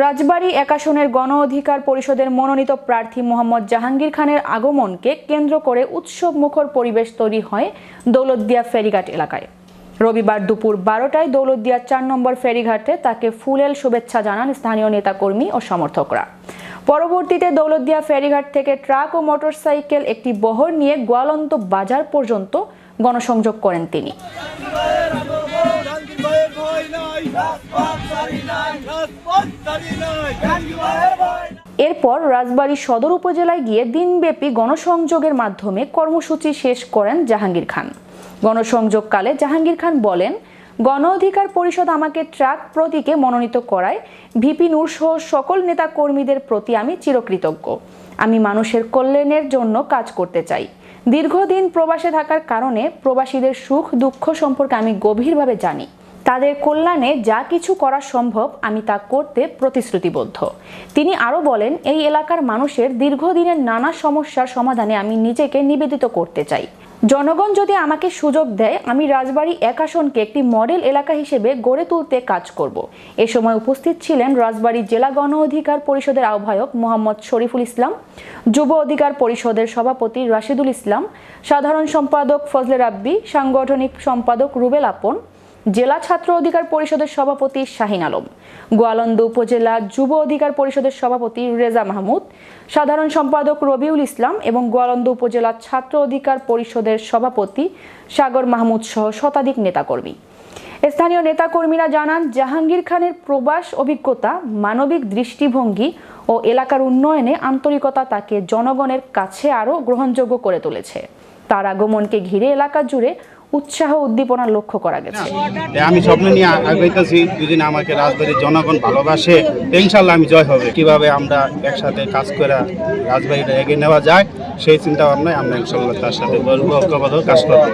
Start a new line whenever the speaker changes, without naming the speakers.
রাজবাড়ী একাশনের গণ অধিকার পরিষদের মনোনীত প্রার্থী মোহাম্মদ জাহাঙ্গীর খানের আগমনকে কেন্দ্র করে উৎসব মুখর পরিবেশ তৈরি হয় দৌলতদিয়া ফেরিঘাট এলাকায়। রবিবার দুপুর বারোটায় দৌলতদিয়া চার নম্বর ফেরিঘাটে তাকে ফুলেল শুভেচ্ছা জানান স্থানীয় নেতাকর্মী ও সমর্থকরা। পরবর্তীতে দৌলতদিয়া ফেরিঘাট থেকে ট্রাক ও মোটরসাইকেল একটি বহর নিয়ে গোয়ালন্ত বাজার পর্যন্ত গণসংযোগ করেন তিনি। এরপর রাজবাড়ী সদর উপজেলায় গিয়ে দিনব্যাপী গণসংযোগের মাধ্যমে কর্মসূচি শেষ করেন জাহাঙ্গীর খান। গণসংযোগকালে জাহাঙ্গীর খান বলেন, গণ অধিকার পরিষদ আমাকে ট্রাক প্রতীকে মনোনীত করায় ভিপি নূর সহ সকল নেতা কর্মীদের প্রতি আমি চিরকৃতজ্ঞ। আমি মানুষের কল্যাণের জন্য কাজ করতে চাই। দীর্ঘদিন প্রবাসে থাকার কারণে প্রবাসীদের সুখ দুঃখ সম্পর্কে আমি গভীরভাবে জানি। তাদের কল্যাণে যা কিছু করা সম্ভব আমি তা করতে প্রতিশ্রুতিবদ্ধ। তিনি আরও বলেন, এই এলাকার মানুষের দীর্ঘদিনের নানা সমস্যার সমাধানে আমি নিজেকে নিবেদিত করতে চাই। জনগণ যদি আমাকে সুযোগ দেয়, আমি রাজবাড়ী এক আসনকে একটি মডেল এলাকা হিসেবে গড়ে তুলতে কাজ করব। এ সময় উপস্থিত ছিলেন রাজবাড়ী জেলা গণ অধিকার পরিষদের আহ্বায়ক মোহাম্মদ শরীফুল ইসলাম, যুব অধিকার পরিষদের সভাপতি রাশিদুল ইসলাম, সাধারণ সম্পাদক ফজলে রাব্বি, সাংগঠনিক সম্পাদক রুবেল আপন জেলা ছাত্র অধিকার পরিষদের সভাপতি শাহিন আলম, গোয়ালন্দ উপজেলা যুব অধিকার পরিষদের সভাপতি রেজা মাহমুদ, সাধারণ সম্পাদক রবিউল ইসলাম এবং গোয়ালন্দ উপজেলা ছাত্র অধিকার পরিষদের সভাপতি সাগর মাহমুদ সহ শতাধিক নেতাকর্মী। স্থানীয় নেতাকর্মীরা জানান, জাহাঙ্গীর খানের প্রবাস অভিজ্ঞতা, মানবিক দৃষ্টিভঙ্গি ও এলাকার উন্নয়নে আন্তরিকতা তাকে জনগণের কাছে আরও গ্রহণযোগ্য করে তুলেছে। তার আগমনকে ঘিরে এলাকা জুড়ে উৎসাহ উদ্দীপনা লক্ষ্য করা গেছে।
আমি স্বপ্ন নিয়ে আগাইতেছি, যদি আমাকে রাজবাড়ির জনগণ ভালোবাসে ইনশাল্লাহ আমি জয় হবে। কীভাবে আমরা একসাথে কাজ করে রাজবাড়িটা এগিয়ে নেওয়া যায়, সেই চিন্তা ভাবনায় আমরা ইনশাল্লাহ তার সাথে বলব কাজ করব।